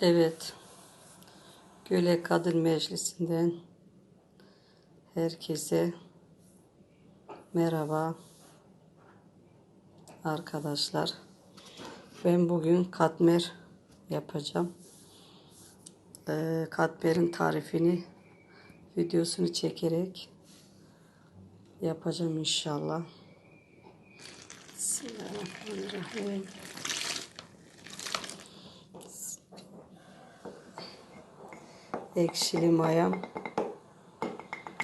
Evet. Göle Kadın Meclisi'nden herkese merhaba arkadaşlar. Ben bugün katmer yapacağım. Ee, katmerin tarifini videosunu çekerek yapacağım inşallah. Bismillahirrahmanirrahim. Ekşili mayam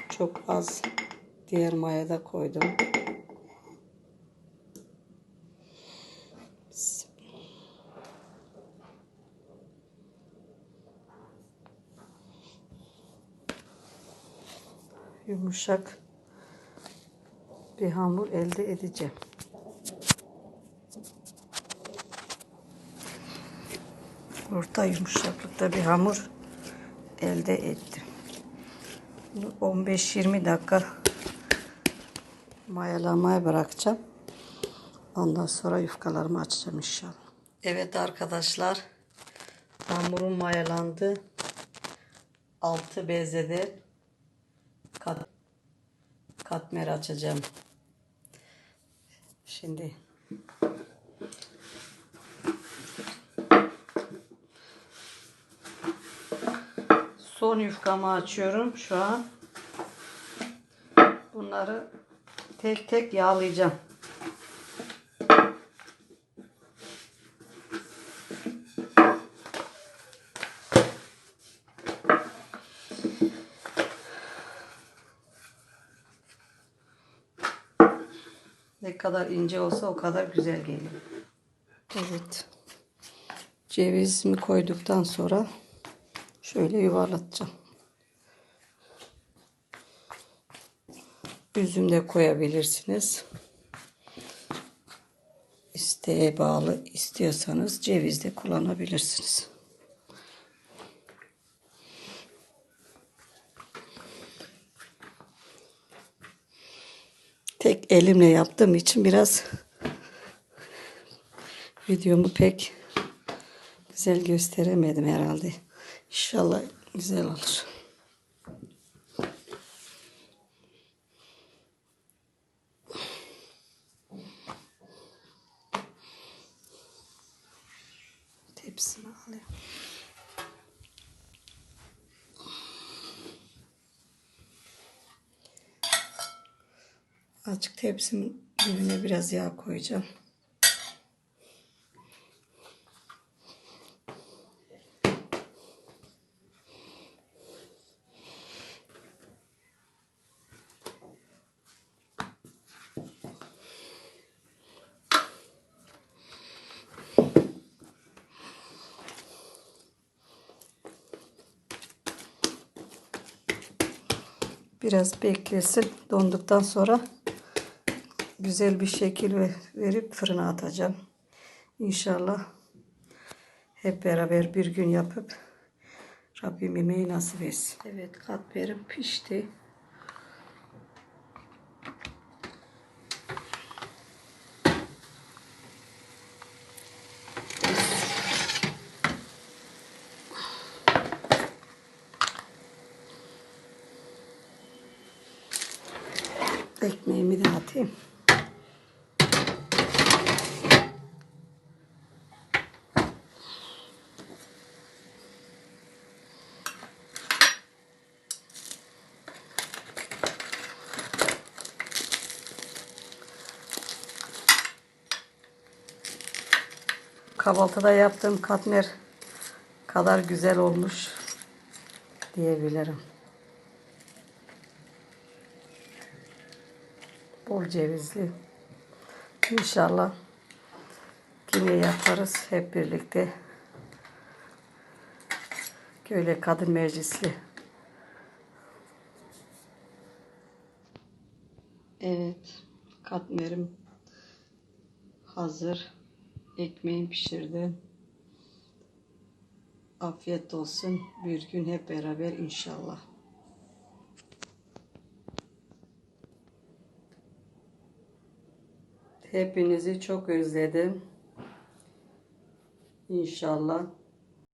çok az diğer maya da koydum. Yumuşak bir hamur elde edeceğim. Orta yumuşaklıkta bir hamur elde ettim. 15-20 dakika mayalamaya bırakacağım. Ondan sonra yufkalarımı açacağım inşallah. Evet arkadaşlar. Hamurum mayalandı. Altı bezede kat, katmer açacağım. Şimdi Son yufkamı açıyorum şu an. Bunları tek tek yağlayacağım. Ne kadar ince olsa o kadar güzel geliyor. Evet. Cevizimi koyduktan sonra Şöyle yuvarlatacağım. Üzüm de koyabilirsiniz. İsteğe bağlı istiyorsanız ceviz de kullanabilirsiniz. Tek elimle yaptığım için biraz videomu pek güzel gösteremedim herhalde. İnşallah güzel olur. Tepsimi alayım. Açık tepsimin dibine biraz yağ koyacağım. Biraz beklesin. Donduktan sonra güzel bir şekil verip fırına atacağım. İnşallah hep beraber bir gün yapıp Rabbim yemeği nasip etsin. Evet katmerim pişti. Ekmeğimi de atayım. Kahvaltıda yaptığım katmer kadar güzel olmuş diyebilirim. Bol cevizli. İnşallah yine yaparız hep birlikte. Köyle Kadın Meclisi. Evet. Katmerim hazır. Ekmeğim pişirdim. Afiyet olsun. Bir gün hep beraber inşallah. Hepinizi çok özledim. İnşallah